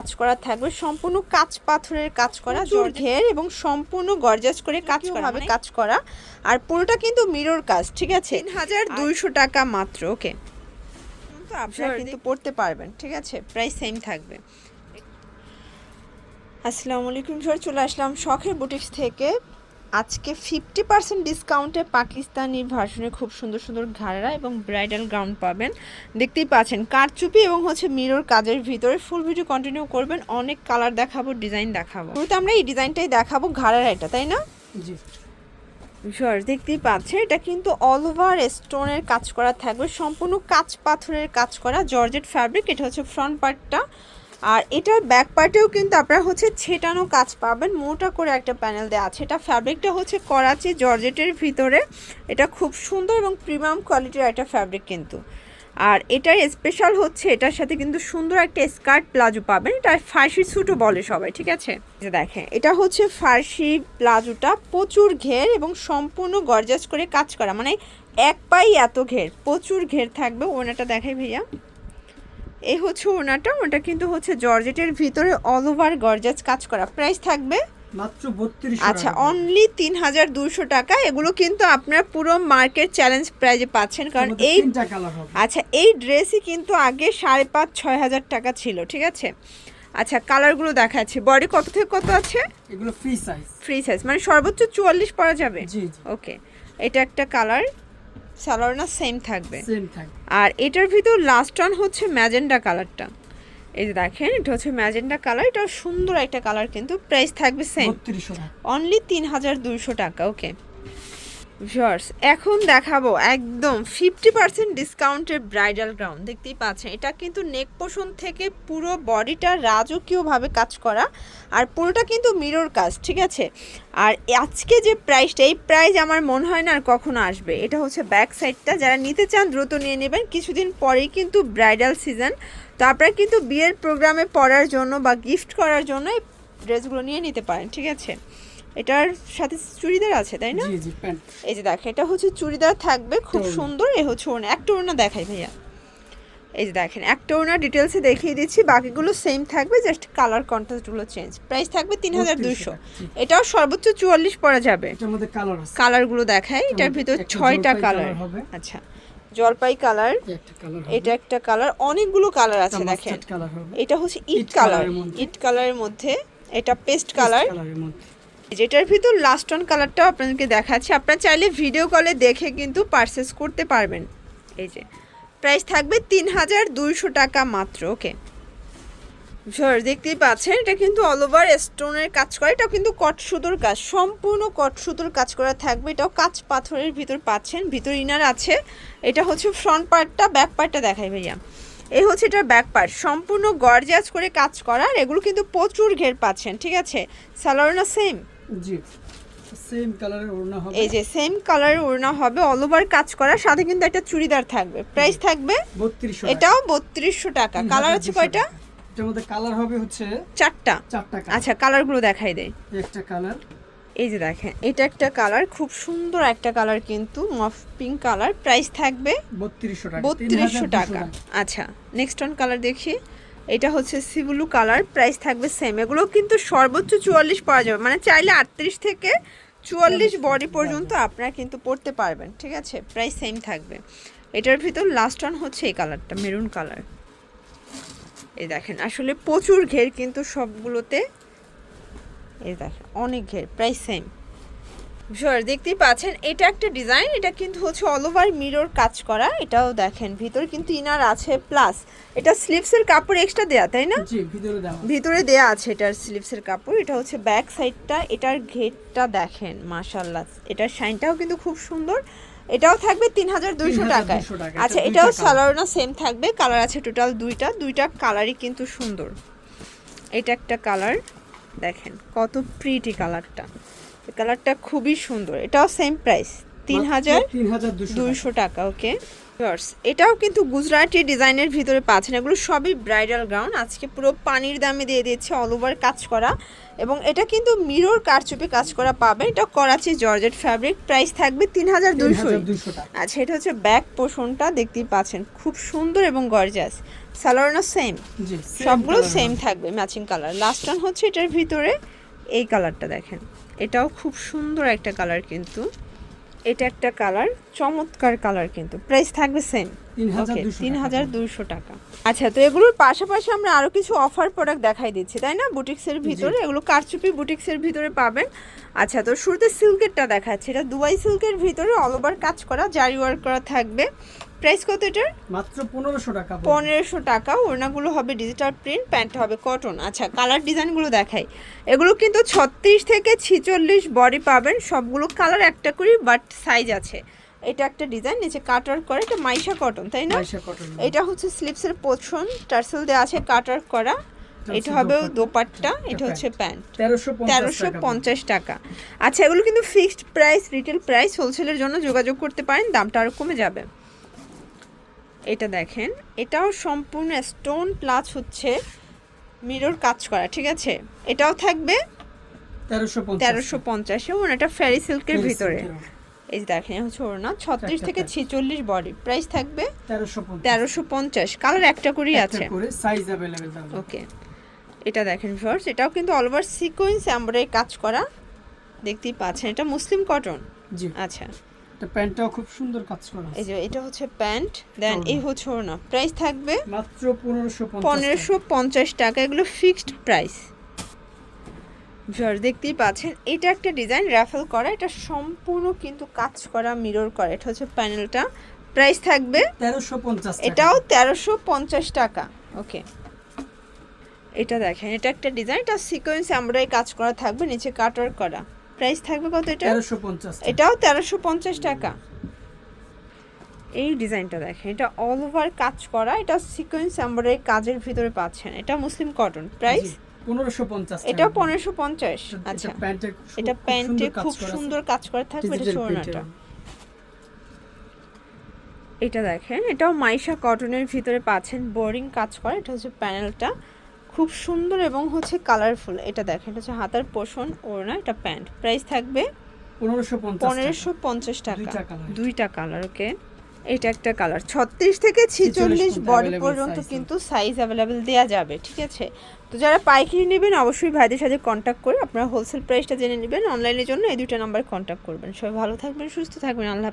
কাজ করা থাকবে সম্পূর্ণ কাঁচ পাথরের কাজ করা জর্জের এবং সম্পূর্ণ গর্জাস করে কাজ করা হবে কাজ করা। আর পুরোটা কিন্তু মিরর কাজ ঠিক আছে? তিন হাজার দুইশো টাকা মাত্র ওকে তো আপনারা কিন্তু পড়তে পারবেন ঠিক আছে? প্রাইস সেম থাকবে। আসসালামু আলাইকুম সর চলে আসলাম শখের বুটিক্স থেকে। আজকে ফিফটি পার্সেন্ট ডিসকাউন্টে পাকিস্তানি ভার্সনে খুব সুন্দর সুন্দর ঘাড়া এবং ব্রাইডাল গাউন পাবেন। দেখতেই পাচ্ছেন কারচুপি এবং হচ্ছে মিরর কাজের ভিতরে ফুল ভিডিও কন্টিনিউ করবেন অনেক কালার দেখাবো ডিজাইন দেখাবো। তো আমরা এই ডিজাইনটাই দেখাবো ঘাড়ার এটা তাই না? জি। দেখতেই পাচ্ছেন এটা কিন্তু অল ওভার স্টোনের কাজ করা থাকবে সম্পূর্ণ কাঁচ পাথরের কাজ করা জর্জেট ফ্যাব্রিক এটা হচ্ছে ফ্রন্ট পার্টটা আর এটার ব্যাক পার্টেও কিন্তু আপনারা হচ্ছে ছেটানো কাজ পাবেন। মোটা করে একটা প্যানেল দেওয়া আছে। এটা ফ্যাব্রিকটা হচ্ছে করাচি, জর্জেটের ভিতরে। এটা খুব সুন্দর এবং প্রিমিয়াম কোয়ালিটির একটা ফ্যাব্রিক কিন্তু। আর এটার স্পেশাল হচ্ছে, এটার সাথে কিন্তু সুন্দর একটা স্কার্ট প্লাজো পাবেন। এটা ফার্সি স্যুটও বলে সবাই, ঠিক আছে? যে দেখেন, এটা হচ্ছে ফার্সি প্লাজোটা। প্রচুর ঘের এবং সম্পূর্ণ গর্জাস করে কাজ করা। মানে এক পাই এত ঘের, প্রচুর ঘের থাকবে। ওনাটা দেখাই ভাইয়া। এই হচ্ছে ওনাটা ওটা কিন্তু হচ্ছে জর্জেটের ভিতরে অল ওভার গর্জাস কাজ করা। প্রাইস থাকবে? মাত্র আচ্ছা অনলি তিন হাজার দুশো টাকা। এগুলো কিন্তু আপনার পুরো মার্কেট চ্যালেঞ্জ প্রাইজে পাচ্ছেন কারণ এই আচ্ছা এই ড্রেসই কিন্তু আগে সাড়ে পাঁচ ছয় হাজার টাকা ছিল ঠিক আছে? আচ্ছা কালারগুলো দেখাচ্ছি। বডি কত থেকে কত আছে? এগুলো ফ্রি সাইজ ফ্রি সাইজ মানে সর্বোচ্চ চুয়াল্লিশ পরা যাবে? ওকে এটা একটা কালার সালোয়ার না সেম থাকবে। সেম থাকবে। আর এটার ভিতর লাস্ট ওয়ান হচ্ছে ম্যাজেন্ডা কালারটা এই যে দেখেন এটা হচ্ছে ম্যাজেন্ডা কালার এটা সুন্দর একটা কালার কিন্তু প্রাইস থাকবে সেম অনলি তিন হাজার দুইশো টাকা ওকে ভিউয়ার্স, এখন দেখাবো একদম ফিফটি পার্সেন্ট ডিসকাউন্টের ব্রাইডাল গ্রাউন্ড দেখতেই পাচ্ছেন, এটা কিন্তু নেক পোষণ থেকে পুরো বডিটা রাজকীয়ভাবে কাজ করা, আর পুরোটা কিন্তু মিরর কাজ, ঠিক আছে? আর আজকে যে প্রাইসটা এই প্রাইস আমার মনে হয় না আর কখনো আসবে। এটা হচ্ছে ব্যাক সাইডটা যারা নিতে চান দ্রুত নিয়ে নেবেন। কিছুদিন পরেই কিন্তু ব্রাইডাল সিজন তো আপনারা কিন্তু বিয়ের প্রোগ্রামে পরার জন্য বা গিফট করার জন্য এই ড্রেসগুলো নিয়ে নিতে পারেন, ঠিক আছে? এটার সাথে চুড়িদার আছে তাই না? এই যে দেখেন এটা হচ্ছে চুড়িদার থাকবে খুব সুন্দর এ হচ্ছে ওড়না। একটা ওড়না দেখাই ভাইয়া। এই যে দেখেন একটা ওড়না ডিটেলসে দেখিয়ে দিচ্ছি বাকিগুলো সেম থাকবে জাস্ট কালার কন্ট্রাস্টগুলো চেঞ্জ প্রাইস থাকবে তিন হাজার দুইশো। জি। এটাও সর্বোচ্চ চুয়াল্লিশ পরা যাবে। কালারগুলো দেখাই এটার ভিতর ছয়টা কালার আচ্ছা জলপাই কালার এটা একটা কালার অনেকগুলো কালার আছে দেখেন। এটা হচ্ছে ইট কালার। ইট কালারের মধ্যে। এটা পেস্ট কালার যেটার ভিতর লাস্ট অন কালারটাও আপনাদেরকে দেখাচ্ছি। আপনারা চাইলে ভিডিও কলে দেখে কিন্তু পারচেস করতে পারবেন। এই যে প্রাইস থাকবে তিন হাজার দুইশো টাকা মাত্র ওকে স্যার দেখতেই পাচ্ছেন, এটা কিন্তু অল ওভার স্টোনের কাজ করা, এটাও কিন্তু কট সুতোর কাজ, সম্পূর্ণ কট সুতোর কাজ করা থাকবে, এটাও কাঁচ পাথরের ভিতর পাচ্ছেন, ভিতর ইনার আছে। এটা হচ্ছে ফ্রন্ট পার্টটা ব্যাক পার্টটা দেখাই ভাইয়া। এই হচ্ছে এটার ব্যাক পার্ট সম্পূর্ণ গর্জাস করে কাজ করা, আর এগুলো কিন্তু প্রচুর ঘের পাচ্ছেন, ঠিক আছে? সালোয়ার না সেম জি সেম কালারের ওড়না হবে। এই যে সেম কালারের ওড়না হবে অল ওভার কাজ করা সাথে কিন্তু একটা চুড়িদার থাকবে। প্রাইস থাকবে এটাও বত্রিশশো টাকা। কালার আছে কয়টা? এটার মধ্যে কালার হবে হচ্ছে চারটা। চারটা আচ্ছা কালারগুলো দেখাই একটা কালার এই যে দেখেন এটা একটা কালার খুব সুন্দর একটা কালার কিন্তু মফ পিঙ্ক কালার প্রাইস থাকবে বত্রিশশো টাকা বত্রিশশো টাকা। আচ্ছা নেক্সট অন কালার দেখি। এটা হচ্ছে সিবুলু কালার প্রাইস থাকবে সেম এগুলো কিন্তু সর্বোচ্চ চুয়াল্লিশ পাওয়া যাবে। মানে চাইলে আটত্রিশ থেকে চুয়াল্লিশ বডি পর্যন্ত আপনারা কিন্তু পড়তে পারবেন ঠিক আছে? প্রাইস সেম থাকবে। এটার ভিতর লাস্ট অন হচ্ছে এই কালারটা মেরুন কালার এই দেখেন আসলে প্রচুর ঘের কিন্তু সবগুলোতে। এই দেখেন অনেক ঘের প্রাইস সেম স্যার দেখতেই পাচ্ছেন এটা একটা ডিজাইন এটা কিন্তু হচ্ছে অল ওভার মিরর কাজ করা এটাও দেখেন ভিতর কিন্তু ইনার আছে প্লাস এটা স্লিভসের কাপড় এক্সট্রা দেয়া তাই না? ভিতরে দেয়া আছে। এটার স্লিভসের কাপড় এটা হচ্ছে ব্যাক সাইডটা এটার ঘেরটা দেখেন মাশাল্লাহ এটার শাইনটাও কিন্তু খুব সুন্দর এটাও থাকবে তিন হাজার দুইশো টাকায়। আচ্ছা এটাও দুইটা না সেম থাকবে কালার আছে টোটাল দুইটা দুইটা কালারই কিন্তু সুন্দর। এটা একটা কালার দেখেন কত প্রিটি কালারটা কালারটা খুবই সুন্দর। এটাও সেম প্রাইস তিন হাজার দুইশো টাকা ওকে এটাও কিন্তু গুজরাটি ডিজাইনের ভিতরে পাচ্ছেন। এগুলো সবই ব্রাইডাল গাউন আজকে পুরো পানির দামে দিয়ে দিচ্ছে অল ওভার কাজ করা। এবং এটা কিন্তু মিরর কারচুপি কাজ করা পাবেন এটা করাচি জর্জেট ফ্যাব্রিক প্রাইস থাকবে তিন হাজার দুইশো আচ্ছা এটা হচ্ছে ব্যাক পোষণটা দেখতেই পাচ্ছেন খুব সুন্দর এবং গর্জাস সালোয়ারও সেম সবগুলো সেম থাকবে ম্যাচিং কালার লাস্ট হচ্ছে এটার ভিতরে এই কালারটা দেখেন। এটাও খুব সুন্দর একটা কালার কিন্তু। এটা একটা কালার, চমৎকার কালার কিন্তু। প্রাইস থাকবে সেম তিন হাজার তিন টাকা। আচ্ছা তো এগুলোর পাশাপাশি আমরা আরও কিছু অফার প্রোডাক্ট দেখাই দিচ্ছি তাই না? বুটিক্সের ভিতরে এগুলো কারচুপি বুটিক্সের ভিতরে পাবেন। আচ্ছা তো শুরুতে সিল্কেরটা দেখাচ্ছে। এটা দুবাই সিল্কের ভিতরে অল ওভার কাজ করা জারি ওয়ার্ক করা থাকবে। প্রাইস কত এটার? মাত্র পনেরোশো টাকা। পনেরোশো টাকা। ওড়নাগুলো হবে ডিজিটাল প্রিন্ট প্যান্ট হবে কটন আচ্ছা কালার ডিজাইনগুলো দেখাই। এগুলো কিন্তু ছত্রিশ থেকে ছিচল্লিশ বডি পাবেন। সবগুলো কালার একটা করেই বাট সাইজ আছে। এটা একটা ডিজাইন নিচে কাটার করে এটা মাইশা কটন তাই না? এটা হচ্ছে স্লিপসের পোষণ টার্সেল দেওয়া আছে কাটার করা। এটা হবে দোপাট্টা এটা হচ্ছে প্যান্ট। তেরোশো পঞ্চাশ টাকা আচ্ছা এগুলো কিন্তু ফিক্সড প্রাইস রিটেল প্রাইস হোলসেলের জন্য যোগাযোগ করতে পারেন দামটা আরও কমে যাবে। এটা দেখেন এটাও সম্পূর্ণ স্টোন প্লাস হচ্ছে মিরর কাজ করা ঠিক আছে? এটাও থাকবে তেরোশো তেরোশো পঞ্চাশে ওনাটা ফেরি সিল্কের ভিতরে। এই যে দেখেন হচ্ছে ওড়না ছত্রিশ থেকে। ছিচল্লিশ বডি প্রাইস থাকবে তেরোশো পঞ্চাশ। কালার একটা করেই আছে। ওকে এটা দেখেন ভিউয়ার্স এটাও কিন্তু অল ওভার সিকোয়েন্স এমব্রয়ডারি কাজ করা। দেখতেই পাচ্ছেন এটা মুসলিম কটন জি। আচ্ছা। প্যান্টটাও খুব সুন্দর কাজ করা এই যে এটা হচ্ছে প্যান্ট। দেন। এই হচ্ছে ওড়না। প্রাইস থাকবে মাত্র পনেরোশো পনেরোশো পঞ্চাশ টাকা। এগুলো ফিক্সড প্রাইস ভিউয়ার দেখতেই পাচ্ছেন এটা একটা ডিজাইন র্যাফেল করা এটা সম্পূর্ণ কিন্তু কাজ করা মিরর করা এটা হচ্ছে প্যানেলটা। প্রাইস থাকবে তেরোশো পঞ্চাশ এটাও তেরোশো পঞ্চাশ টাকা ওকে। এটা দেখেন এটা একটা ডিজাইন এটা সিকোয়েন্স এমব্রয়ডারি কাজ করা থাকবে নিচে কাটার করা। প্রাইস থাকবে কত এটা? তেরোশো পঞ্চাশ এটাও তেরোশো পঞ্চাশ টাকা। এই ডিজাইনটা দেখেন এটা অল ওভার কাজ করা এটা সিকোয়েন্স এমব্রয়ডারি কাজের ভিতরে পাচ্ছেন এটা মুসলিম কটন প্রাইস পঞ্চাশ পনেরোশো পঞ্চাশ? আচ্ছা। এটা প্যান্টে খুব সুন্দর কাজ করা থাকবে এটা এটা দেখেন এটাও মাইশা কটনের ভিতরে পাচ্ছেন। বোরিং কাজ করা। এটা হচ্ছে প্যানেলটা। খুব সুন্দর এবং হচ্ছে কালারফুল। এটা দেখেন এটা হচ্ছে হাতার পোষণ ওড়না এটা প্যান্ট। প্রাইস থাকবে পনেরোশো পঞ্চাশ টাকা। দুইটা কালার ওকে। এটা একটা কালার ছত্রিশ থেকে ছিচল্লিশ বডি পর্যন্ত কিন্তু সাইজ অ্যাভেলেবেল দেওয়া যাবে ঠিক আছে? তো যারা পাইকারি নেবেন অবশ্যই ভাইদের সাথে কন্ট্যাক্ট করে আপনারা হোলসেল প্রাইসটা জেনে নেবেন। অনলাইনের জন্য এই দুটো নাম্বার কন্ট্যাক্ট করবেন। সবাই ভালো থাকবেন সুস্থ থাকবেন। আল্লাহ।